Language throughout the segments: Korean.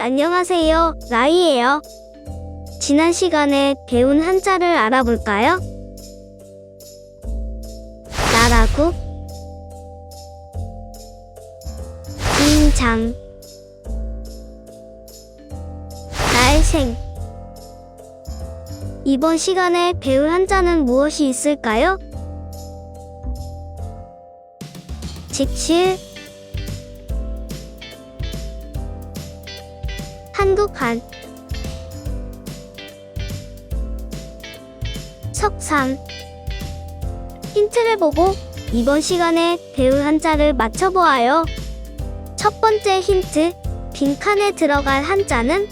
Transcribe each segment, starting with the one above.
안녕하세요. 라이예요. 지난 시간에 배운 한자를 알아볼까요? 나라국 인장 날생 이번 시간에 배울 한자는 무엇이 있을까요? 직실 한국한 석삼. 힌트를 보고 이번 시간에 배울 한자를 맞춰보아요. 첫 번째 힌트 빈칸에 들어갈 한자는?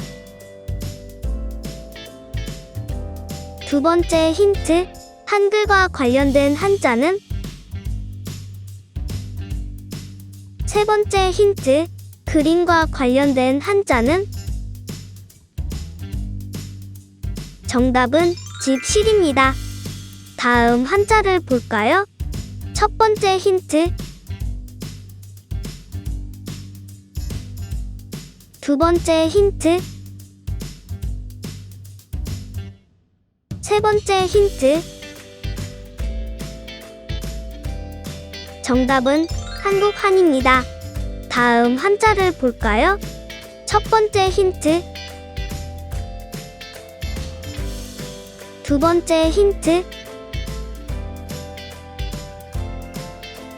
두 번째 힌트 한글과 관련된 한자는? 세 번째 힌트 그림과 관련된 한자는 정답은 집실입니다. 다음 한자를 볼까요? 첫 번째 힌트. 두 번째 힌트. 세 번째 힌트. 정답은 한국한입니다. 다음 한자를 볼까요? 첫 번째 힌트. 두 번째 힌트.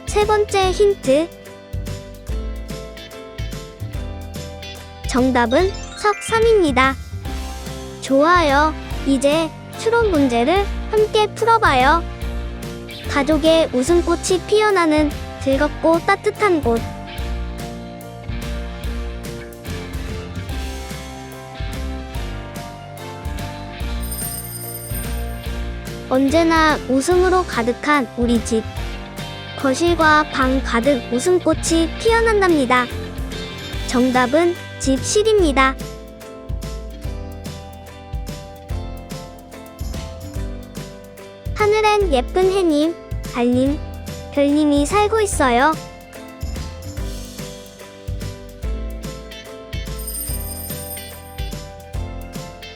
세 번째 힌트. 정답은 석삼입니다. 좋아요. 이제 추론 문제를 함께 풀어봐요. 가족의 웃음꽃이 피어나는 즐겁고 따뜻한 곳. 언제나 웃음으로 가득한 우리 집. 거실과 방 가득 웃음꽃이 피어난답니다. 정답은 집실입니다. 하늘엔 예쁜 해님, 달님, 별님이 살고 있어요.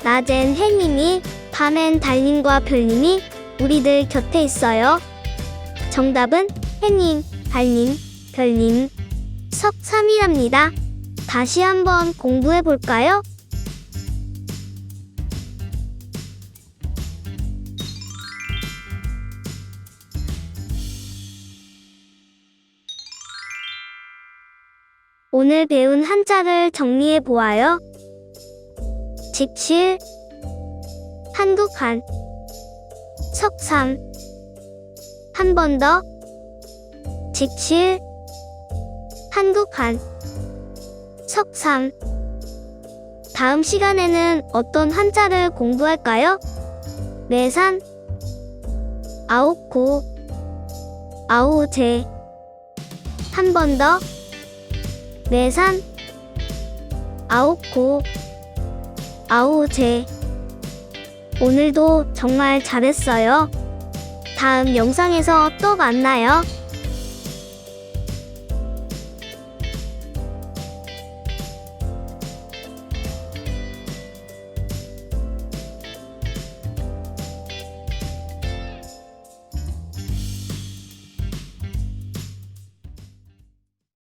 낮엔 해님이, 밤엔 달님과 별님이 우리들 곁에 있어요. 정답은 해님, 달님, 별님, 석삼이랍니다. 다시 한번 공부해 볼까요? 오늘 배운 한자를 정리해 보아요. 집실, 한국한, 석삼, 한 번 더, 집실, 한국한, 석삼. 다음 시간에는 어떤 한자를 공부할까요? 매산, 아홉고, 아우제. 한 번 더, 매산, 아홉고, 아우제. 오늘도 정말 잘했어요. 다음 영상에서 또 만나요.